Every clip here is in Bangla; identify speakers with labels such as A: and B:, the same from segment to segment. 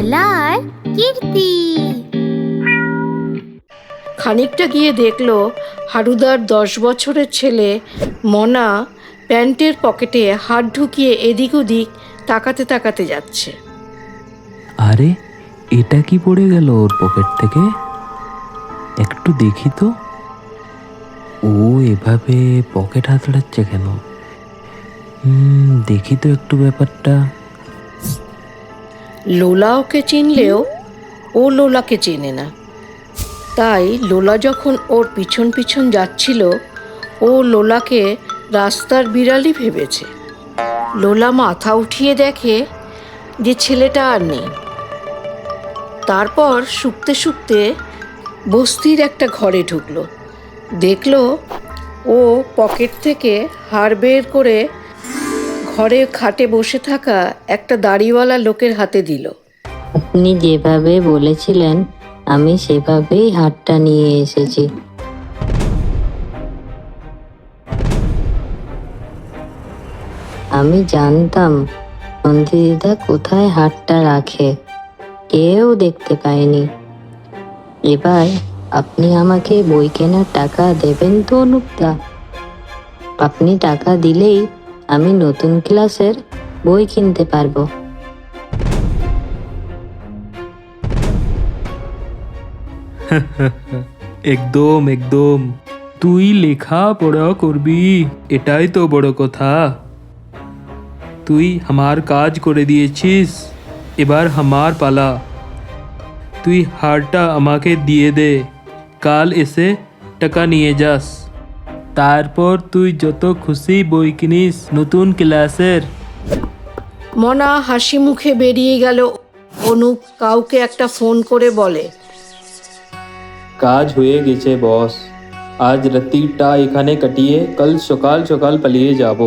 A: লোলার কীর্তি।
B: খানিকটা গিয়ে দেখল হারুদার দশ বছরের ছেলে মনা প্যান্টের পকেটে হাত ঢুকিয়ে এদিক ওদিক তাকাতে তাকাতে যাচ্ছে।
C: আরে এটা কি পড়ে গেল ওর পকেট থেকে? একটু দেখি তো। ও এভাবে পকেট হাতড়াচ্ছে কেন? হুম দেখি তো একটু ব্যাপারটা।
B: লোলা ওকে চিনলেও ও লোলাকে চেনে না। তাই লোলা যখন ওর পিছন পিছন যাচ্ছিল, ও লোলাকে রাস্তার বিড়ালই ভেবেছে। লোলা মাথা উঠিয়ে দেখে যে ছেলেটা আর নেই। তারপর শুকতে শুকতে বস্তির একটা ঘরে ঢুকলো। দেখল ও পকেট থেকে হাড় বের করে ঘরে খাটে বসে থাকা একটা দাড়িওয়ালা লোকের হাতে দিল।
D: আপনি যেভাবে বলেছিলেন, আমি সেভাবেই হাটটা নিয়ে এসেছি। আমি জানতাম, নন্দিদিদা কোথায় হাটটা রাখে, কেউ দেখতে পায়নি। এবার আপনি আমাকে বই কেনার টাকা দেবেন তো, অনুপদা? আপনি টাকা দিলেই আমি নতুন ক্লাসের বই কিনতে পারব।
E: একদম একদম। তুই লেখা পড়া করবি, এটাই তো বড় কথা। তুই আমার কাজ করে দিয়েছিস, এবার আমার পালা। তুই হারটা আমাকে দিয়ে দে, কাল এসে টাকা নিয়ে যাস। তারপর তুই যত খুশি বই কিনিস নতুন ক্লাসের।
B: মনা হাসি মুখে বেরিয়ে গেল। অনুপ কাউকে একটা ফোন করে বলে
E: কাজ হয়ে গেছে বস। আজ রাত্রিটা এখানে কাটিয়ে কাল সকাল সকাল পালিয়ে যাব।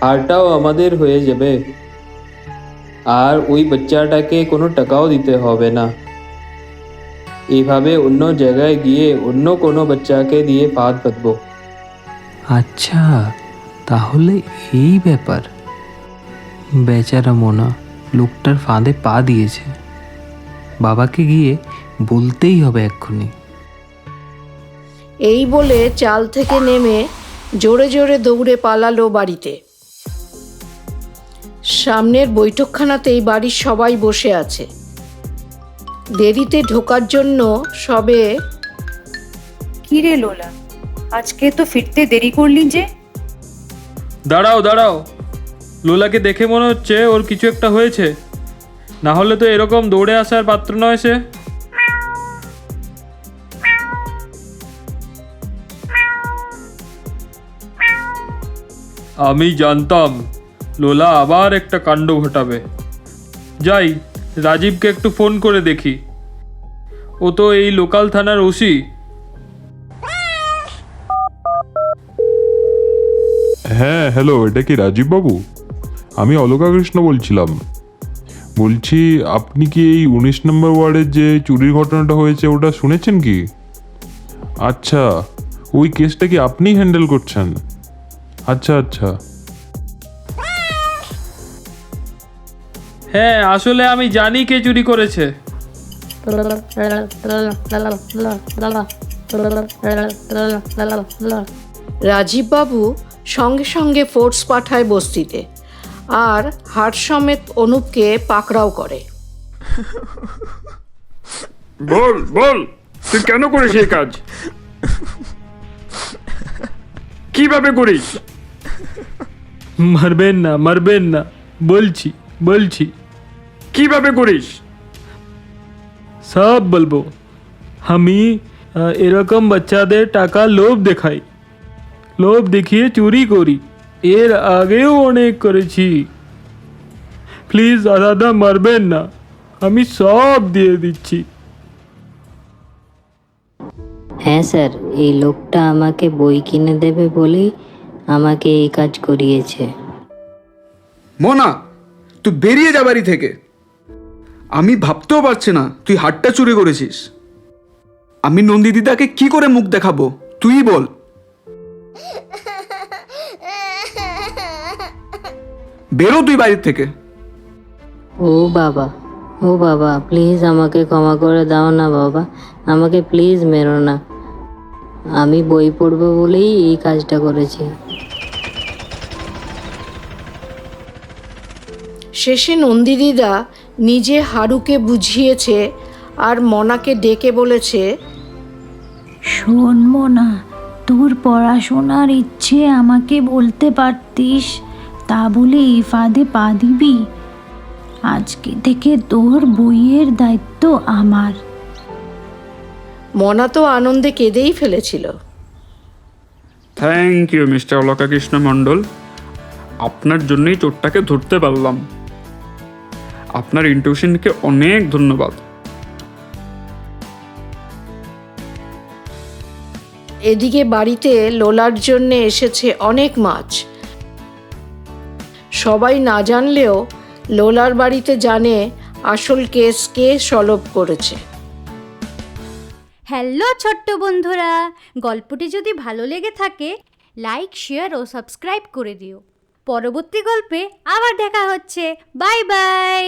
E: হারটাও আমাদের হয়ে যাবে। আর ওই বাচ্চাটাকে কোনো টাকাও দিতে হবে না। এইভাবে অন্য জায়গায় গিয়ে অন্য কোনো বাচ্চাকে দিয়ে ফাঁদ পাতবো।
C: আচ্ছা তাহলে এই ব্যাপার। বেচারা মোনা লোকটার ফাঁদে পা দিয়েছে। বাবাকে গিয়ে বলতেই হবে এক্ষুনি।
B: এই বলে চাল থেকে নেমে জোরে জোরে দৌড়ে পালালো বাড়িতে। সামনের বৈঠকখানাতেই বাড়ির সবাই বসে আছে। দেরিতে ঢোকার জন্য সবে
F: কি রে লোলা? আজকে তো ফিরতে দেরি করলি যে।
E: দাঁড়াও দাঁড়াও। লোলাকে দেখে মনে হচ্ছে ওর কিছু একটা হয়েছে। না হলে তো এরকম দৌড়ে আসার পাত্র নয় সে। আমি জানতাম লোলা আবার একটা কাণ্ড ঘটাবে। যাই রাজীবকে একটু ফোন করে দেখি। ও তো এই লোকাল থানার ওসি।
G: হ্যাঁ হ্যালো এটা কি রাজীব বাবু আমি অলোকা কৃষ্ণ বলছিলাম। বলছি, আপনি কি এই উনিশ নম্বর ওয়ার্ডের যে চুরির ঘটনাটা হয়েছে, ওটা শুনেছেন কি? আচ্ছা ওই কেসটা কি আপনিই হ্যান্ডেল করছেন? আচ্ছা আচ্ছা।
E: হ্যাঁ আসলে আমি জানি কে চুরি করেছে।
B: রাজীববাবু সঙ্গে সঙ্গে ফোর্স পাঠায় বস্তিতে আর হাট সমেত অনুপকে পাকড়াও করে।
H: বল বল তুই কেন করিস এই কাজ? কীভাবে করিস?
E: মারবেন না মারবেন না বলছি বলছি।
H: কীভাবে করিস?
E: সব বলব। আমি এরকম বাচ্চাদের টাকা লোভ দেখাই। লোভ দেখিয়ে চুরি করি। এর আগেও অনেক করেছি। প্লিজ দাদা মারবেন না। আমি সব দিয়ে দিচ্ছি।
D: হ্যাঁ স্যার এই লোকটা আমাকে বই কিনে দেবে বলেই আমাকে এই কাজ করিয়েছে।
I: মোনা তুই বেরিয়ে যা বাড়ি থেকে। আমি ভাবতেও পারছি না তুই হাটটা চুরি করেছিস। আমি নন্দিদিদাকে কি করে মুখ দেখাবো? তুই বল। বেরো তুই বাড়ির থেকে।
D: ও বাবা ও বাবা প্লিজ আমাকে ক্ষমা করে দাও না বাবা। আমাকে প্লিজ মেরো না। আমি বই পড়ব বলেই এই কাজটা করেছি।
B: শেষে নন্দিদিদা নিজে হারুকে বুঝিয়েছে আর মনাকে ডেকে বলেছে
A: শোন না তোর পড়াশোনার ইচ্ছে আমাকে বলতে পারতিস তা বলে এই ফাঁদে পা দিবি। আজকে থেকে তোর বইয়ের দায়িত্ব আমার।
B: মনা তো আনন্দে কেঁদেই ফেলেছিল।
H: Thank you mister Alaka Krishna Mondal আপনার জন্যই চোরটাকে ধরতে পারলাম। আপনার ইন্টিউশনকে অনেক ধন্যবাদ।
B: এদিকে বাড়িতে লোলার জন্য এসেছে অনেক মাছ। সবাই না জানলেও লোলার বাড়িতে জানে আসল কেস কে সলভ করেছে।
J: হ্যালো ছোট্ট বন্ধুরা গল্পটি যদি ভালো লেগে থাকে লাইক শেয়ার ও সাবস্ক্রাইব করে দিও। পরবর্তী গল্পে আবার দেখা হচ্ছে। Bye bye.